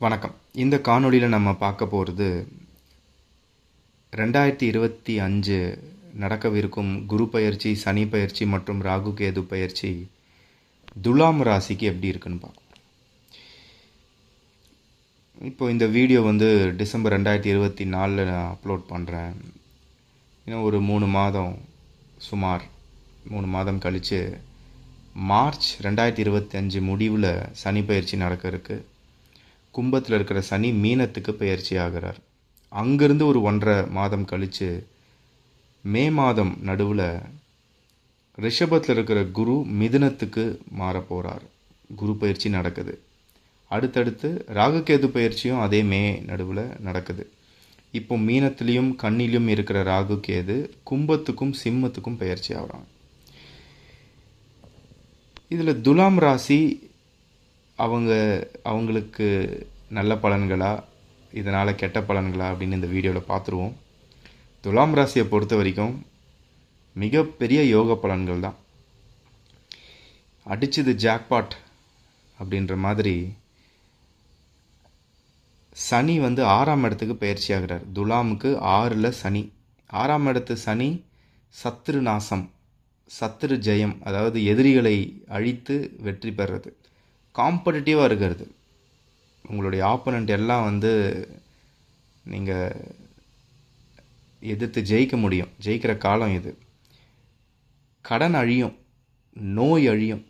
வணக்கம். இந்த காணொளியில் நம்ம பார்க்க போகிறது ரெண்டாயிரத்தி இருபத்தி அஞ்சு நடக்கவிருக்கும் குரு பயிற்சி சனி பயிற்சி மற்றும் ராகு கேது பயிற்சி துலாம் ராசிக்கு எப்படி இருக்குன்னு பார்க்கலாம் இப்போ இந்த வீடியோ வந்து டிசம்பர் ரெண்டாயிரத்தி இருபத்தி நாலில் நான் அப்லோட் பண்ணுறேன் இன்னும் ஒரு மூணு மாதம் சுமார் மூணு மாதம் கழித்து மார்ச் ரெண்டாயிரத்தி இருபத்தி அஞ்சு முடிவில் சனி பயிற்சி நடக்க இருக்குது கும்பத்தில் இருக்கிற சனி மீனத்துக்கு பயிற்சி ஆகிறார் அங்கிருந்து ஒரு ஒன்றரை மாதம் கழித்து மே மாதம் நடுவில் ரிஷபத்தில் இருக்கிற குரு மிதுனத்துக்கு மாறப்போகிறார் குரு பயிற்சி நடக்குது. அடுத்தடுத்து ராகுகேது பயிற்சியும் அதே மே நடுவில் நடக்குது. இப்போ மீனத்துலேயும் கண்ணிலையும் இருக்கிற ராகு கேது கும்பத்துக்கும் சிம்மத்துக்கும் பயிற்சி ஆகிறாங்க இதில் துலாம் ராசி அவங்க அவங்களுக்கு நல்ல பலன்களா இதனால் கெட்ட பலன்களா அப்படின்னு இந்த வீடியோவில் பார்த்துருவோம் துலாம் ராசியை பொறுத்த வரைக்கும் மிகப்பெரிய யோக பலன்கள் தான். அடிச்சது ஜாக்பாட் அப்படின்ற மாதிரி சனி வந்து ஆறாம் இடத்துக்கு பயிற்சி ஆகிறார். துலாமுக்கு ஆறில் சனி. ஆறாம் இடத்து சனி சத்துரு நாசம் சத்துரு ஜெயம் அதாவது எதிரிகளை அழித்து வெற்றி பெறுறது. காம்படிட்டிவாக இருக்கிறது. உங்களுடைய ஆப்போனண்ட் எல்லாம் வந்து நீங்கள் எதிர்த்து ஜெயிக்க முடியும். ஜெயிக்கிற காலம் இது. கடன் அழியும் நோய் அழியும்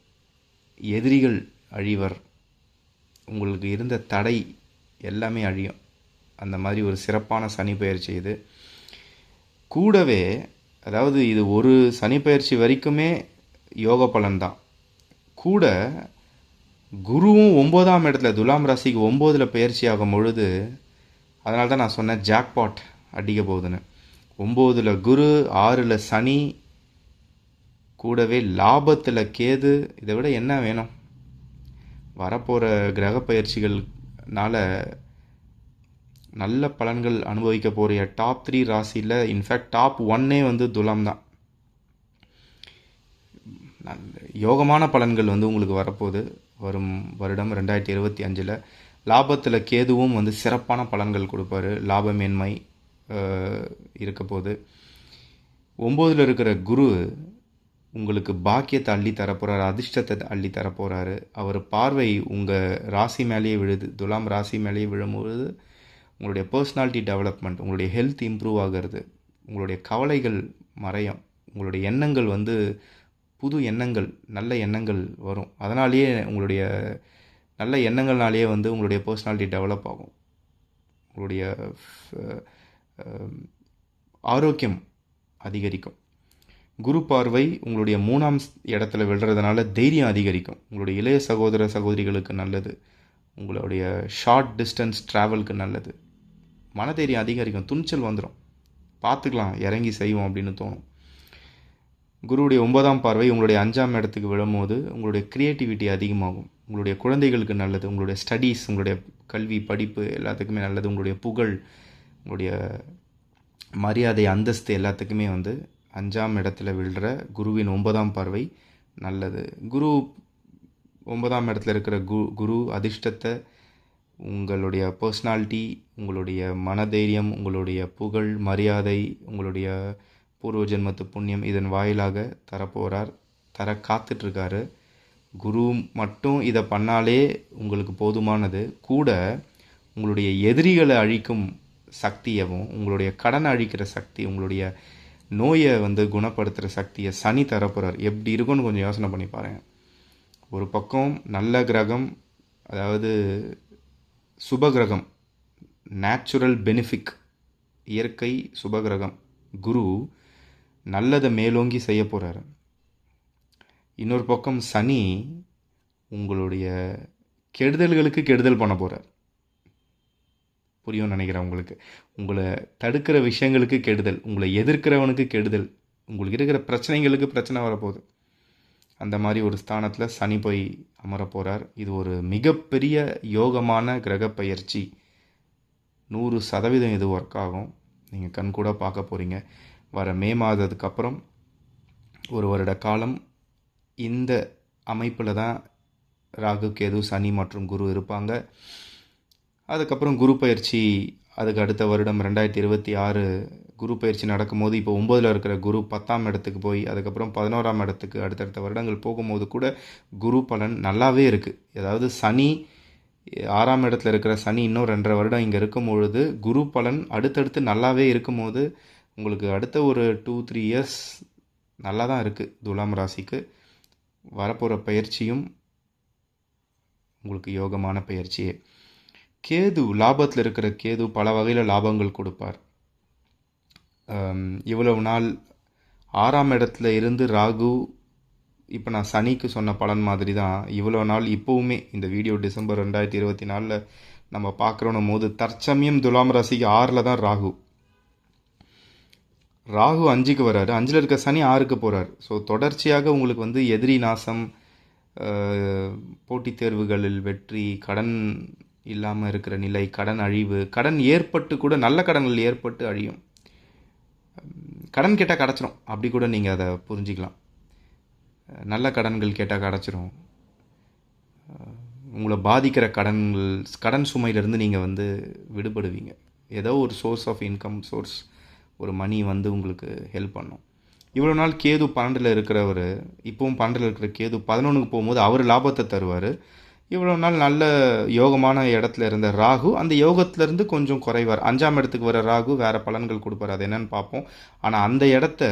எதிரிகள் அழிவர். உங்களுக்கு இருந்த தடை எல்லாமே அழியும். அந்த மாதிரி ஒரு சிறப்பான சனி பயிற்சி இது. கூடவே அதாவது இது ஒரு சனி பயிற்சி வரைக்குமே யோக பலன்தான் கூட குருவும் ஒம்போதாம் இடத்துல துலாம் ராசிக்கு ஒம்போதில் பயிற்சி ஆகும் பொழுது அதனால தான் நான் சொன்னேன் ஜாக்பாட் அடிக்க போகுதுன்னு. ஒம்போதில் குரு ஆறில் சனி கூடவே லாபத்தில் கேது இதை விட என்ன வேணும்? வரப்போகிற கிரக பயிற்சிகள்னால நல்ல பலன்கள் அனுபவிக்க போகிற டாப் த்ரீ ராசியில் இன்ஃபேக்ட் டாப் ஒன்னே வந்து துலாம் தான். யோகமான பலன்கள் வந்து உங்களுக்கு வரப்போகுது. வரும் வருடம் ரெண்டாயிரத்தி இருபத்தி அஞ்சில் லாபத்தில் கேதுவும் வந்து சிறப்பான பலன்கள் கொடுப்பாரு. லாபமேன்மை இருக்க போது ஒம்போதில் இருக்கிற குரு உங்களுக்கு பாக்கியத்தை அள்ளி தரப்போகிறாரு அதிர்ஷ்டத்தை அள்ளி தரப்போகிறாரு அவர் பார்வை உங்கள் ராசி மேலேயே விழுது துலாம் ராசி மேலேயே விழும்பொழுது உங்களுடைய பர்சனாலிட்டி டெவலப்மெண்ட் உங்களுடைய ஹெல்த் இம்ப்ரூவ் ஆகிறது உங்களுடைய கவலைகள் மறையும் உங்களுடைய எண்ணங்கள் வந்து புது எண்ணங்கள் நல்ல எண்ணங்கள் வரும். அதனாலேயே உங்களுடைய நல்ல எண்ணங்கள்னாலேயே வந்து உங்களுடைய பர்சனாலிட்டி டெவலப் ஆகும். உங்களுடைய ஆரோக்கியம் அதிகரிக்கும். குரு பார்வை உங்களுடைய மூணாம் இடத்துல விழுறதுனால தைரியம் அதிகரிக்கும். உங்களுடைய இளைய சகோதர சகோதரிகளுக்கு நல்லது. உங்களுடைய ஷார்ட் டிஸ்டன்ஸ் ட்ராவலுக்கு நல்லது. மனதைரியம் அதிகரிக்கும். துணிச்சல் வந்துடும் பார்த்துக்கலாம். இறங்கி செய்வோம் அப்படின்னு தோணும். குருவுடைய ஒன்பதாம் பார்வை உங்களுடைய அஞ்சாம் இடத்துக்கு விழும்போது உங்களுடைய க்ரியேட்டிவிட்டி அதிகமாகும். உங்களுடைய குழந்தைகளுக்கு நல்லது உங்களுடைய ஸ்டடீஸ் உங்களுடைய கல்வி படிப்பு எல்லாத்துக்குமே நல்லது. உங்களுடைய புகழ் உங்களுடைய மரியாதை அந்தஸ்து எல்லாத்துக்குமே வந்து அஞ்சாம் இடத்துல விழுற குருவின் ஒன்பதாம் பார்வை நல்லது. குரு ஒன்பதாம் இடத்துல இருக்கிற கு குரு அதிர்ஷ்டத்தை உங்களுடைய பர்சனாலிட்டி உங்களுடைய மனதைரியம் உங்களுடைய புகழ் மரியாதை உங்களுடைய பூர்வ ஜென்மத்து புண்ணியம் இதன் வாயிலாக தரப்போகிறார் தர காத்துட்ருக்காரு. குரு மட்டும் இதை பண்ணாலே உங்களுக்கு போதுமானது. கூட உங்களுடைய எதிரிகளை அழிக்கும் சக்தியவும் உங்களுடைய கடனை அழிக்கிற சக்தி உங்களுடைய நோயை வந்து குணப்படுத்துகிற சக்தியை சனி தரப்போகிறார் எப்படி இருக்கும்னு கொஞ்சம் யோசனை பண்ணி பாருங்கள் ஒரு பக்கம் நல்ல கிரகம் அதாவது சுப கிரகம் நேச்சுரல் பெனிஃபிக் இயற்கை சுப கிரகம். குரு நல்லதை மேலோங்கி செய்ய போகிறாரு இன்னொரு பக்கம் சனி உங்களுடைய கெடுதல்களுக்கு கெடுதல் பண்ண போகிறார் புரியும் நினைக்கிறேன் உங்களுக்கு. உங்களை தடுக்கிற விஷயங்களுக்கு கெடுதல் உங்களை எதிர்க்கிறவனுக்கு கெடுதல் உங்களுக்கு இருக்கிற பிரச்சனைகளுக்கு பிரச்சனை வரப்போகுது. அந்த மாதிரி ஒரு ஸ்தானத்தில் சனி போய் அமர போகிறார் இது ஒரு மிகப்பெரிய யோகமான கிரக பயிற்சி. நூறு சதவீதம் இது ஒர்க் ஆகும். நீங்கள் கண் கூட பார்க்க போகிறீங்க வர மே மாதத்துக்கு அப்புறம் ஒரு வருட காலம் இந்த அமைப்பில் தான் ராகு கேது சனி மற்றும் குரு இருப்பாங்க. அதுக்கப்புறம் குரு பயிற்சி அதுக்கு அடுத்த வருடம் ரெண்டாயிரத்தி இருபத்தி ஆறு குரு பயிற்சி நடக்கும்போது இப்போ ஒம்போதில் இருக்கிற குரு பத்தாம் இடத்துக்கு போய் அதுக்கப்புறம் பதினோராம் இடத்துக்கு அடுத்தடுத்த வருடங்கள் போகும்போது கூட குரு பலன் நல்லாவே இருக்குது அதாவது சனி ஆறாம் இடத்துல இருக்கிற சனி இன்னும் ரெண்டரை வருடம் இங்கே இருக்கும் பொழுது குரு பலன் அடுத்தடுத்து நல்லாவே இருக்கும்போது உங்களுக்கு அடுத்த ஒரு டூ த்ரீ இயர்ஸ் நல்லா தான் இருக்குது துலாம் ராசிக்கு. வரப்போகிற பயிற்சியும் உங்களுக்கு யோகமான பயிற்சியே. கேது லாபத்தில் இருக்கிற கேது பல வகையில் லாபங்கள் கொடுப்பார். இவ்வளவு நாள் ஆறாம் இடத்துல இருந்து ராகு இப்போ நான் சனிக்கு சொன்ன பலன் மாதிரி தான் இவ்வளோ நாள் இப்போவுமே இந்த வீடியோ டிசம்பர் ரெண்டாயிரத்தி இருபத்தி நாலில் நம்ம பார்க்குறோன்னும் போது தற்சமயம் துலாம் ராசிக்கு ஆறில் தான் ராகு. ராகு அஞ்சுக்கு வராரு. அஞ்சில் இருக்க சனி ஆறுக்கு போகிறார் ஸோ தொடர்ச்சியாக உங்களுக்கு வந்து எதிரி நாசம் போட்டித் தேர்வுகளில் வெற்றி கடன் இல்லாமல் இருக்கிற நிலை கடன் அழிவு கடன் ஏற்பட்டு கூட நல்ல கடன்கள் ஏற்பட்டு அழியும். கடன் கேட்டால் கிடச்சிரும். அப்படி கூட நீங்கள் அதை புரிஞ்சிக்கலாம். நல்ல கடன்கள் கேட்டால் கிடச்சிரும். உங்களை பாதிக்கிற கடன்கள் கடன் சுமையிலேருந்து நீங்கள் வந்து விடுபடுவீங்க. ஏதோ ஒரு சோர்ஸ் ஆஃப் இன்கம் சோர்ஸ் ஒரு மணி வந்து உங்களுக்கு ஹெல்ப் பண்ணும். இவ்வளோ நாள் கேது பன்னெண்டில் இருக்கிறவர் இப்போவும் பன்னெண்டில் இருக்கிற கேது பதினொன்றுக்கு போகும்போது அவர் லாபத்தை தருவார். இவ்வளோ நாள் நல்ல யோகமான இடத்துல இருந்த ராகு அந்த யோகத்திலேருந்து கொஞ்சம் குறைவார். அஞ்சாம் இடத்துக்கு வர ராகு வேறு பலன்கள் கொடுப்பார். அது என்னென்னு பார்ப்போம். ஆனால் அந்த இடத்த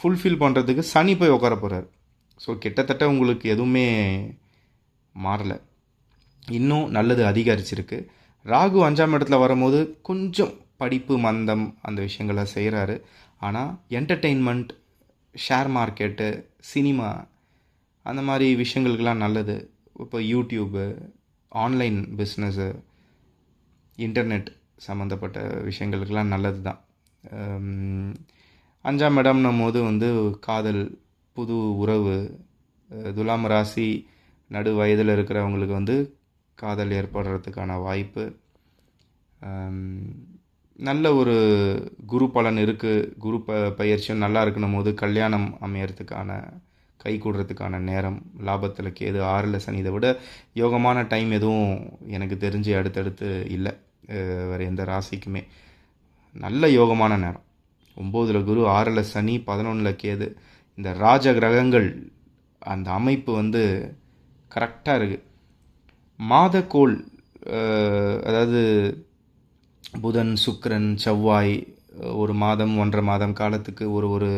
ஃபுல்ஃபில் பண்ணுறதுக்கு சனி போய் உட்கார போகிறார் ஸோ கிட்டத்தட்ட உங்களுக்கு எதுவுமே மாறலை. இன்னும் நல்லது அதிகரிச்சிருக்கு. ராகு அஞ்சாம் இடத்துல வரும்போது கொஞ்சம் படிப்பு மந்தம் அந்த விஷயங்களை செய்கிறாரு ஆனால் என்டர்டெயின்மெண்ட் ஷேர் மார்க்கெட்டு சினிமா அந்த மாதிரி விஷயங்களுக்கெல்லாம் நல்லது. இப்போ யூடியூப்பு ஆன்லைன் பிஸ்னஸ்ஸு இன்டர்நெட் சம்மந்தப்பட்ட விஷயங்களுக்கெல்லாம் நல்லது தான் அஞ்சாம் இடம்னும் போது வந்து காதல் புது உறவு துலாம் ராசி நடு வயதில் இருக்கிறவங்களுக்கு வந்து காதல் ஏற்படுறதுக்கான வாய்ப்பு. நல்ல ஒரு குரு பலன் இருக்குது குரு ப பயிற்சியும் நல்லா இருக்கணும் போது கல்யாணம் அமையறதுக்கான கை கூடுறதுக்கான நேரம் லாபத்தில் கேது ஆறில் சனி இதை விட யோகமான டைம் எதுவும் எனக்கு தெரிஞ்சு அடுத்தடுத்து இல்லை. வேறு எந்த ராசிக்குமே. நல்ல யோகமான நேரம். ஒம்போதில் குரு ஆறில் சனி பதினொன்றில் கேது. இந்த ராஜ கிரகங்கள் அந்த அமைப்பு வந்து கரெக்டாக இருக்குது மாதக்கோள் அதாவது புதன் சுக்கரன் செவ்வாய் ஒரு மாதம் ஒன்றரை மாதம் காலத்துக்கு ஒரு ஒரு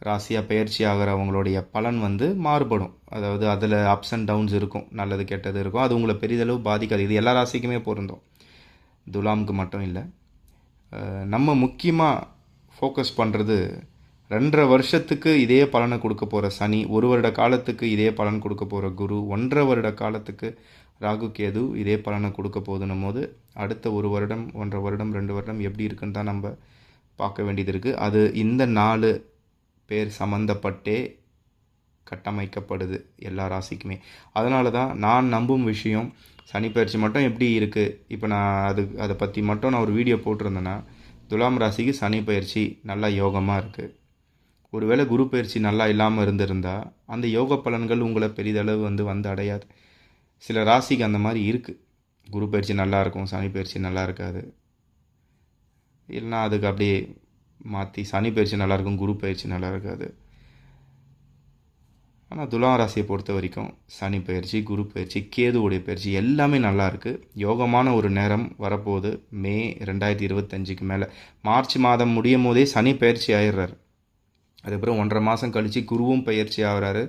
ராசியாக பயிற்சி ஆகிறவங்களுடைய பலன் வந்து மாறுபடும். அதாவது அதில் அப்ஸ் அண்ட் டவுன்ஸ் இருக்கும். நல்லது கெட்டது இருக்கும். அது உங்களை பெரிதளவு பாதிக்காது. இது எல்லா ராசிக்குமே பொருந்தும். துலாமுக்கு மட்டும் இல்லை. நம்ம முக்கியமாக ஃபோக்கஸ் பண்ணுறது ரெண்டரை வருஷத்துக்கு இதே பலனை கொடுக்க போகிற சனி ஒரு வருட காலத்துக்கு இதே பலன் கொடுக்க போகிற குரு ஒன்றரை வருட காலத்துக்கு ராகு கேது இதே பலனை கொடுக்க போதுன்னும் போது அடுத்த ஒரு வருடம் ஒன்றரை வருடம் ரெண்டு வருடம் எப்படி இருக்குன்னு தான் நம்ம பார்க்க வேண்டியது இருக்குது அது இந்த நாலு பேர் சம்மந்தப்பட்டே கட்டமைக்கப்படுது எல்லா ராசிக்குமே. அதனால தான் நான் நம்பும் விஷயம் சனிப்பயிற்சி மட்டும் எப்படி இருக்குது இப்போ நான் அது அதை பற்றி மட்டும் நான் ஒரு வீடியோ போட்டிருந்தேன்னா துலாம் ராசிக்கு சனி பயிற்சி நல்லா யோகமாக இருக்குது ஒருவேளை குரு பயிற்சி நல்லா இல்லாமல் இருந்திருந்தால் அந்த யோக பலன்கள் உங்களை பெரிதளவு வந்து வந்து அடையாது. சில ராசிக்கு அந்த மாதிரி இருக்குது குரு பயிற்சி நல்லாயிருக்கும் சனி பயிற்சி நல்லா இருக்காது. இல்லைன்னா அதுக்கு அப்படியே மாற்றி சனி பயிற்சி நல்லாயிருக்கும் குரு பயிற்சி நல்லா இருக்காது. ஆனால் துலாம் ராசியை பொறுத்த வரைக்கும் சனி பயிற்சி குரு பயிற்சி கேதுவுடைய பயிற்சி எல்லாமே நல்லா இருக்குது யோகமான ஒரு நேரம் வரப்போகுது. மே ரெண்டாயிரத்தி இருபத்தஞ்சுக்கு மேலே. மார்ச் மாதம் முடியும் போதே சனி பயிற்சி ஆயிடுறாரு. அதுக்கப்புறம் ஒன்றரை மாதம் கழித்து குருவும் பயிற்சி ஆகிறாரு.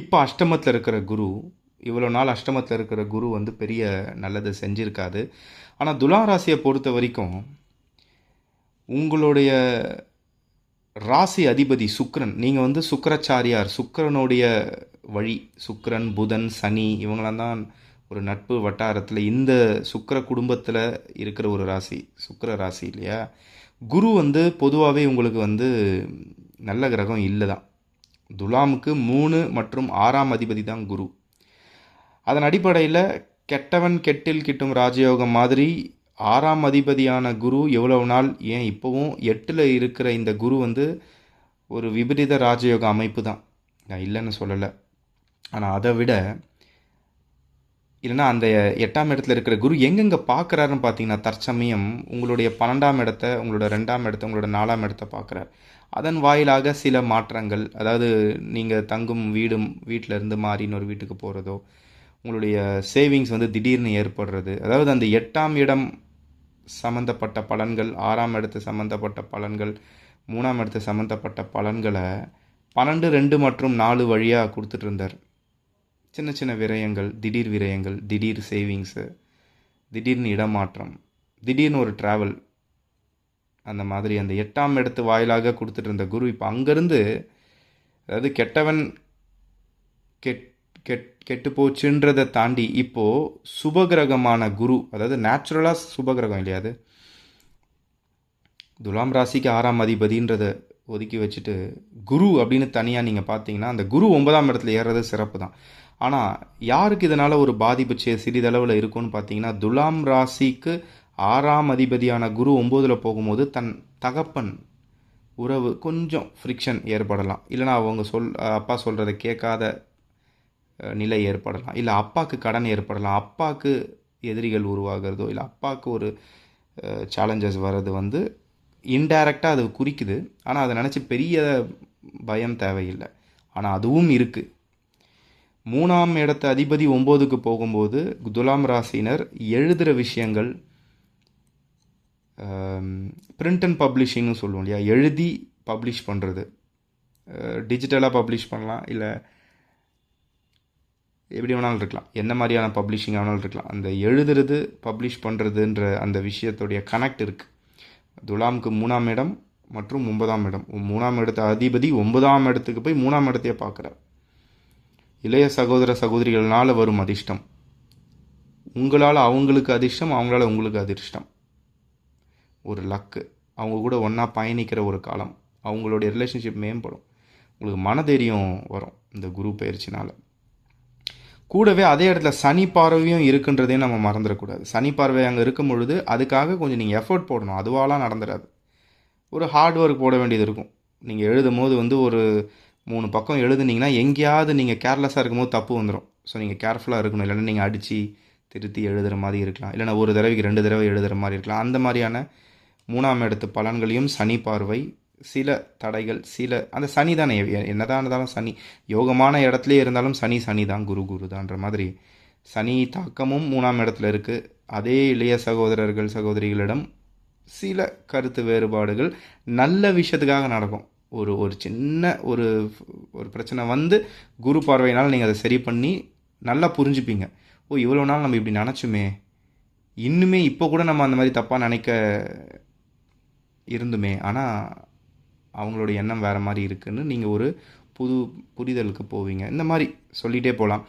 இப்போ அஷ்டமத்தில் இருக்கிற குரு இவ்வளோ நாள் அஷ்டமத்தில் இருக்கிற குரு வந்து பெரிய நல்லதை செஞ்சுருக்காது ஆனால் துலாம் ராசியை பொறுத்த வரைக்கும் உங்களுடைய ராசி அதிபதி சுக்ரன் நீங்கள் வந்து சுக்கிரச்சாரியார் சுக்கரனுடைய வழி சுக்கரன் புதன் சனி இவங்களாம் தான் ஒரு நட்பு வட்டாரத்தில் இந்த சுக்கர குடும்பத்தில் இருக்கிற ஒரு ராசி சுக்கர ராசி இல்லையா? குரு வந்து பொதுவாகவே உங்களுக்கு வந்து நல்ல கிரகம் இல்லை தான் துலாமுக்கு மூணு மற்றும் ஆறாம் அதிபதி தான் குரு. அதன் அடிப்படையில் கெட்டவன் கெட்டில் கிட்டும் ராஜயோகம் மாதிரி ஆறாம் அதிபதியான குரு எவ்வளவு நாள் ஏன் இப்போவும் எட்டில் இருக்கிற இந்த குரு வந்து ஒரு விபரீத ராஜயோக அமைப்பு தான். நான் இல்லைன்னு சொல்லலை. ஆனால் அதை விட இல்லைன்னா அந்த எட்டாம் இடத்துல இருக்கிற குரு எங்கெங்கே பார்க்குறாருன்னு பார்த்தீங்கன்னா தற்சமயம் உங்களுடைய பன்னெண்டாம் இடத்த உங்களோட ரெண்டாம் இடத்த உங்களோட நாலாம் இடத்த பார்க்குறாரு அதன் வாயிலாக சில மாற்றங்கள் அதாவது நீங்கள் தங்கும் வீடும் வீட்டில் இருந்து ஒரு வீட்டுக்கு போகிறதோ உங்களுடைய சேவிங்ஸ் வந்து திடீர்னு ஏற்படுறது. அதாவது அந்த எட்டாம் இடம் சம்மந்தப்பட்ட பலன்கள் ஆறாம் இடத்து சம்மந்தப்பட்ட பலன்கள் மூணாம் இடத்து சம்மந்தப்பட்ட பலன்களை பன்னெண்டு ரெண்டு மற்றும் நாலு வழியாக கொடுத்துட்டு இருந்தார். சின்ன சின்ன விரயங்கள் திடீர் விரயங்கள் திடீர் சேவிங்ஸு திடீர்னு இடமாற்றம் திடீர்னு ஒரு ட்ராவல் அந்த மாதிரி அந்த எட்டாம் இடத்து வாயிலாக கொடுத்துட்டு இருந்த குரு இப்போ அங்கேருந்து அதாவது கெட்டவன் கெட் கெட் கெட்டு போச்சுன்றதை தாண்டி இப்போது சுபகிரகமான குரு அதாவது நேச்சுரலாக சுபகிரகம் இல்லையா அது? துலாம் ராசிக்கு ஆறாம் அதிபதின்றதை ஒதுக்கி வச்சுட்டு குரு அப்படின்னு தனியாக நீங்கள் பார்த்தீங்கன்னா அந்த குரு ஒன்பதாம் இடத்துல ஏறுறது சிறப்பு தான். ஆனால் யாருக்கு இதனால் ஒரு பாதிப்பு சே சிறிதளவில் இருக்கும்னு பார்த்தீங்கன்னா துலாம் ராசிக்கு ஆறாம் அதிபதியான குரு ஒம்போதில் போகும்போது தன் தகப்பன் உறவு கொஞ்சம் ஃப்ரிக்ஷன் ஏற்படலாம். இல்லைனா அவங்க சொல் அப்பா சொல்கிறத கேட்காத நிலை ஏற்படலாம். இல்லை அப்பாவுக்கு கடன் ஏற்படலாம். அப்பாவுக்கு எதிரிகள் உருவாகிறதோ இல்லை அப்பாவுக்கு ஒரு சேலஞ்சஸ் வர்றது வந்து இன்டைரக்டாக அது குறிக்குது. ஆனால் அதை நினச்சி பெரிய பயம் தேவையில்லை. ஆனால் அதுவும் இருக்குது மூணாம் இடத்த அதிபதி ஒம்போதுக்கு போகும்போது துலாம் ராசினர் எழுதுகிற விஷயங்கள் பிரிண்ட் அண்ட் பப்ளிஷிங்னு சொல்லுவோம் இல்லையா? எழுதி பப்ளிஷ் பண்ணுறது டிஜிட்டலாக பப்ளிஷ் பண்ணலாம். இல்லை எப்படி வேணாலும் இருக்கலாம். என்ன மாதிரியான பப்ளிஷிங் வேணாலும் இருக்கலாம். அந்த எழுதுறது பப்ளிஷ் பண்ணுறதுன்ற அந்த விஷயத்துடைய கனெக்ட் இருக்குது துலாமுக்கு மூணாம் இடம் மற்றும் ஒன்பதாம் இடம். மூணாம் இடத்த அதிபதி ஒன்பதாம் இடத்துக்கு போய் மூணாம் இடத்தையே பார்க்குறார். இளைய சகோதர சகோதரிகள்னால வரும் அதிர்ஷ்டம். உங்களால் அவங்களுக்கு அதிர்ஷ்டம் அவங்களால உங்களுக்கு அதிர்ஷ்டம். ஒரு லக்கு அவங்க கூட ஒன்றா பயணிக்கிற ஒரு காலம். அவங்களுடைய ரிலேஷன்ஷிப் மேம்படும். உங்களுக்கு மனதைரியம் வரும். இந்த குரு பயிற்சினால். கூடவே அதே இடத்துல சனி பார்வையும் இருக்குன்றதையும் நம்ம மறந்துடக்கூடாது. சனி பார்வை அங்கே இருக்கும் பொழுது அதுக்காக கொஞ்சம் நீங்கள் எஃபோர்ட் போடணும். அதுவாலாம் நடந்துடாது. ஒரு ஹார்ட் ஒர்க் போட வேண்டியது இருக்கும். நீங்கள் எழுதும் போது வந்து ஒரு மூணு பக்கம் எழுதுனீங்கன்னா எங்கேயாவது நீங்கள் கேர்லெஸ்ஸாக இருக்கும்போது தப்பு வந்துடும் ஸோ நீங்கள் கேர்ஃபுல்லாக இருக்கணும். இல்லைன்னா நீங்கள் அடித்து திருத்தி எழுதுகிற மாதிரி இருக்கலாம். இல்லைன்னா ஒரு தடவைக்கு ரெண்டு தடவை எழுதுகிற மாதிரி இருக்கலாம். அந்த மாதிரியான மூணாம் இடத்து பலன்களையும் சனி பார்வை சில தடைகள் சில அந்த சனி தானே என்னதான் இருந்தாலும் சனி. யோகமான இடத்துலே இருந்தாலும் சனி சனி தான் குரு குரு தான்ற மாதிரி. சனி தாக்கமும் மூணாம் இடத்துல இருக்குது அதே இளைய சகோதரர்கள் சகோதரிகளிடம் சில கருத்து வேறுபாடுகள் நல்ல விஷயத்துக்காக நடக்கும். ஒரு ஒரு சின்ன ஒரு ஒரு பிரச்சனை வந்து குரு பார்வையினால் நீங்கள் அதை சரி பண்ணி நல்லா புரிஞ்சுப்பீங்க. ஓ இவ்வளோ நாள் நம்ம இப்படி நினச்சோமே. இன்னுமே இப்போ கூட நம்ம அந்த மாதிரி தப்பாக நினைக்க இருந்துமே. ஆனால் அவங்களோட எண்ணம் வேறு மாதிரி இருக்குன்னு நீங்கள் ஒரு புது புரிதலுக்கு போவீங்க. இந்த மாதிரி சொல்லிகிட்டே போகலாம்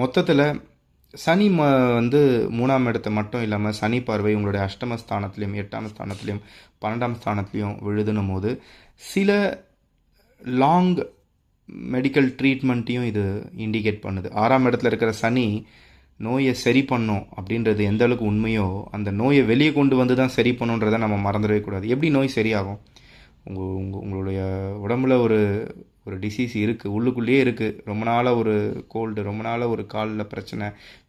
மொத்தத்தில் சனி ம வந்து மூணாம் இடத்தை மட்டும் இல்லாமல் சனி பார்வை உங்களுடைய அஷ்டம ஸ்தானத்துலேயும் எட்டாம் ஸ்தானத்துலேயும் பன்னெண்டாம் ஸ்தானத்துலேயும் விழுதுனும் போது சில லாங் மெடிக்கல் ட்ரீட்மெண்ட்டையும் இது இண்டிகேட் பண்ணுது. ஆறாம் இடத்துல இருக்கிற சனி நோயை சரி பண்ணும் அப்படின்றது எந்த அளவுக்கு உண்மையோ அந்த நோயை வெளியே கொண்டு வந்து தான் சரி பண்ணுன்றதை நம்ம மறந்துடவே கூடாது. எப்படி நோய் சரியாகும்? உங்கள் உங்கள் உங்களுடைய உடம்புல ஒரு ஒரு டிசீஸ் இருக்குது உள்ளுக்குள்ளேயே இருக்குது ரொம்ப நாளாக ஒரு கோல்டு ரொம்ப நாளாக ஒரு காலில் பிரச்சனை.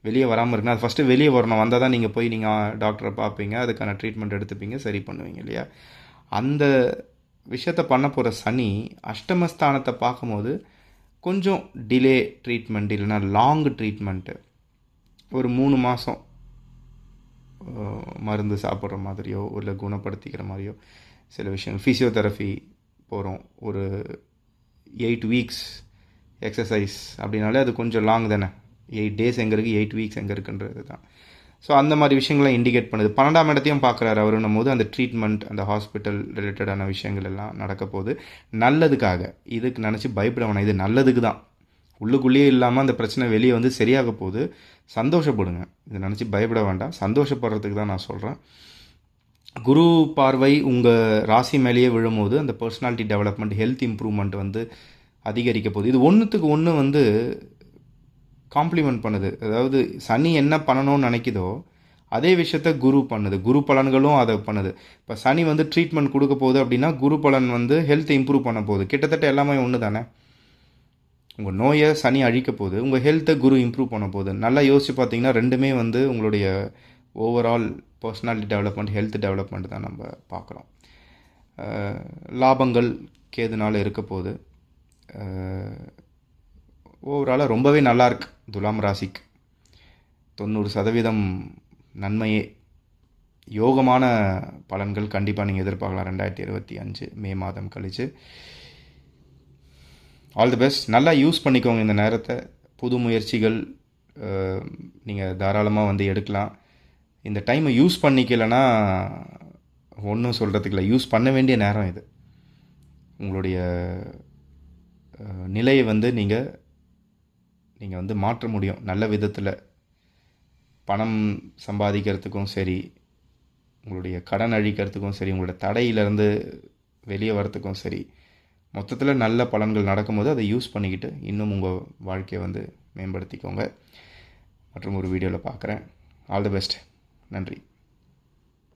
வெளியே வராமல் இருக்குன்னா அது ஃபஸ்ட்டு வெளியே வரணும். வந்தால் தான் நீங்கள் போய் நீங்கள் டாக்டரை பார்ப்பீங்க. அதுக்கான ட்ரீட்மெண்ட் எடுத்துப்பீங்க. சரி பண்ணுவீங்க இல்லையா? அந்த விஷயத்தை பண்ண போகிற சனி அஷ்டமஸ்தானத்தை பார்க்கும்போது கொஞ்சம் டிலே ட்ரீட்மெண்ட் இல்லைன்னா லாங் ட்ரீட்மெண்ட்டு ஒரு மூணு மாதம் மருந்து சாப்பிட்ற மாதிரியோ இல்லை குணப்படுத்திக்கிற மாதிரியோ சில விஷயங்கள் ஃபிசியோதெரபி போகிறோம் ஒரு எயிட் வீக்ஸ் எக்ஸசைஸ் அப்படின்னாலே அது கொஞ்சம் லாங் தானே. எயிட் டேஸ் எங்கே இருக்குது எயிட் வீக்ஸ் எங்கே இருக்குன்றது தான். ஸோ அந்த மாதிரி விஷயங்களை இண்டிகேட் பண்ணுது. பன்னெண்டாம் இடத்தையும் பார்க்குறாரு அவருன்னும் போது அந்த ட்ரீட்மெண்ட் அந்த ஹாஸ்பிட்டல் ரிலேட்டடான விஷயங்கள் எல்லாம் நடக்க போகுது. நல்லதுக்காக. இதுக்கு நினச்சி பயப்பட வேணாம். இது நல்லதுக்கு தான். உள்ளுக்குள்ளேயே இல்லாமல் அந்த பிரச்சனை வெளியே வந்து சரியாக போகுது. சந்தோஷப்படுங்க. இதை நினச்சி பயப்பட வேண்டாம். சந்தோஷப்படுறதுக்கு தான் நான் சொல்கிறேன் குரு பார்வை உங்கள் ராசி மேலேயே விழும்போது அந்த பர்சனாலிட்டி டெவலப்மெண்ட் ஹெல்த் இம்ப்ரூவ்மெண்ட் வந்து அதிகரிக்க போகுது. இது ஒன்றுத்துக்கு ஒன்று வந்து காம்ப்ளிமெண்ட் பண்ணுது. அதாவது சனி என்ன பண்ணணும்னு நினைக்குதோ அதே விஷயத்த குரு பண்ணுது. குரு பலன்களும் அதை பண்ணுது. இப்போ சனி வந்து ட்ரீட்மெண்ட் கொடுக்க போகுது அப்படின்னா குரு பலன் வந்து ஹெல்த்தை இம்ப்ரூவ் பண்ண போகுது. கிட்டத்தட்ட எல்லாமே ஒன்று தானே உங்கள் நோயை சனி அழிக்க போகுது உங்கள் ஹெல்த்தை குரு இம்ப்ரூவ் பண்ண போகுது. நல்லா யோசிச்சு பார்த்தீங்கன்னா ரெண்டுமே வந்து உங்களுடைய overall personality development health development தான் நம்ம பார்க்குறோம் லாபங்கள் கேதுனால இருக்க போகுது. ஓவராலாக ரொம்பவே நல்லாயிருக்கு துலாம் ராசிக்கு தொண்ணூறு சதவீதம் நன்மையே. யோகமான பலன்கள் கண்டிப்பாக நீங்கள் எதிர்பார்க்கலாம். ரெண்டாயிரத்தி இருபத்தி அஞ்சு மே மாதம் கழித்து ஆல் தி பெஸ்ட் நல்லா யூஸ் பண்ணிக்கோங்க இந்த நேரத்தை. புது முயற்சிகள் நீங்கள் தாராளமாக வந்து எடுக்கலாம். இந்த டைமை யூஸ் பண்ணிக்கலைன்னா ஒன்றும் சொல்கிறதுக்கு இல்லை. யூஸ் பண்ண வேண்டிய நேரம் இது. உங்களுடைய நிலையை வந்து நீங்கள் நீங்கள் வந்து மாற்ற முடியும். நல்ல விதத்தில் பணம் சம்பாதிக்கிறதுக்கும் சரி உங்களுடைய கடன் அழிக்கிறதுக்கும் சரி உங்களோட தடையிலேருந்து வெளியே வரத்துக்கும் சரி மொத்தத்தில் நல்ல பலன்கள் நடக்கும்போது அதை யூஸ் பண்ணிக்கிட்டு இன்னும் உங்கள் வாழ்க்கையை வந்து மேம்படுத்திக்கோங்க. மற்றும் ஒரு வீடியோவில் பார்க்குறேன் ஆல் தி பெஸ்ட் நன்றி.